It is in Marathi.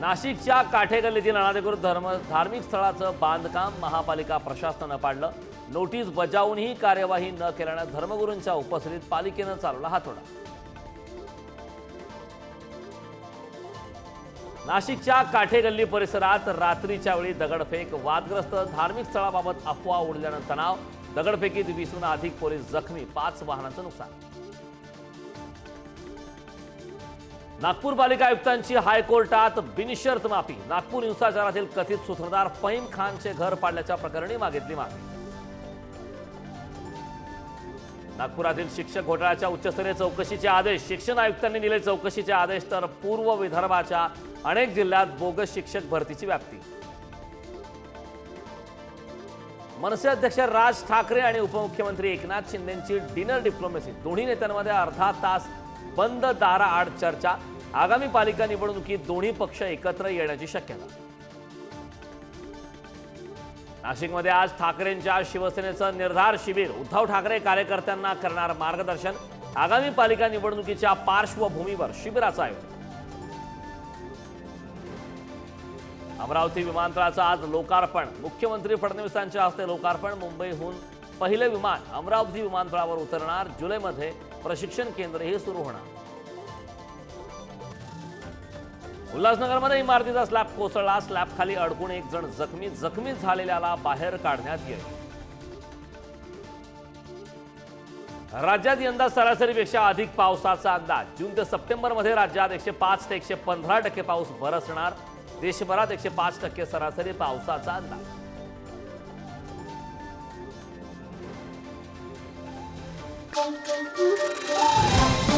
नाशिकच्या काठेगल्लीतील अनाधिकृत धर्म धार्मिक स्थळाचं बांधकाम महापालिका प्रशासनानं पाडलं. नोटीस बजावूनही कार्यवाही न केल्यानं धर्मगुरूंच्या उपस्थितीत पालिकेनं चालवला हातोडा. नाशिकच्या काठेगल्ली परिसरात रात्रीच्या वेळी दगडफेक वादग्रस्त धार्मिक स्थळाबाबत अफवा उडल्यानं तणाव दगडफेकीत वीसहून अधिक पोलीस जखमी पाच वाहनांचं नुकसान. नागपूर पालिका आयुक्तांची हायकोर्टात बिनशर्त माफी. नागपूर हिंसाचारातील कथित सूत्रधार फहीम खानचे घर पाडल्याच्या प्रकरणी मागितली माफी नागपुरातील शिक्षक घोटाळ्याच्या उच्चस्तरीय चौकशीचे आदेश. शिक्षण आयुक्तांनी दिले चौकशीचे आदेश तर पूर्व विदर्भाच्या अनेक जिल्ह्यात बोगस शिक्षक भरतीची व्याप्ती. मनसे अध्यक्ष राज ठाकरे आणि उपमुख्यमंत्री एकनाथ शिंदेची डिनर डिप्लोमसी. दोन्ही नेत्यांमध्ये अर्धा तास बंद दाराआड चर्चा. आगामी पालिका निवडणुकीत दोन्ही पक्ष एकत्र येण्याची शक्यता. नाशिकमध्ये आज ठाकरेंच्या शिवसेनेचं निर्धार शिबिर. उद्धव ठाकरे कार्यकर्त्यांना करणार मार्गदर्शन. आगामी पालिका निवडणुकीच्या पार्श्वभूमीवर शिबिराचं आयोजन. अमरावती विमानतळाचं आज लोकार्पण. मुख्यमंत्री फडणवीसांच्या हस्ते लोकार्पण. मुंबईहून पहिले विमान अमरावती विमानतळावर उतरणार. जुलैमध्ये प्रशिक्षण केंद्र हे सुरू होणार. उल्हासनगरमध्ये इमारतीचा स्लॅब कोसळला. स्लॅब खाली अडकून एक जण जखमी जखमी झालेल्याला बाहेर काढण्यात येईल. राज्यात यंदा सरासरीपेक्षा अधिक पावसाचा अंदाज. जून ते सप्टेंबरमध्ये राज्यात एकशे पाच ते एकशे पंधरा टक्के पाऊस बरसणार. देशभरात एकशे पाच टक्के सरासरी पावसाचा अंदाज. Música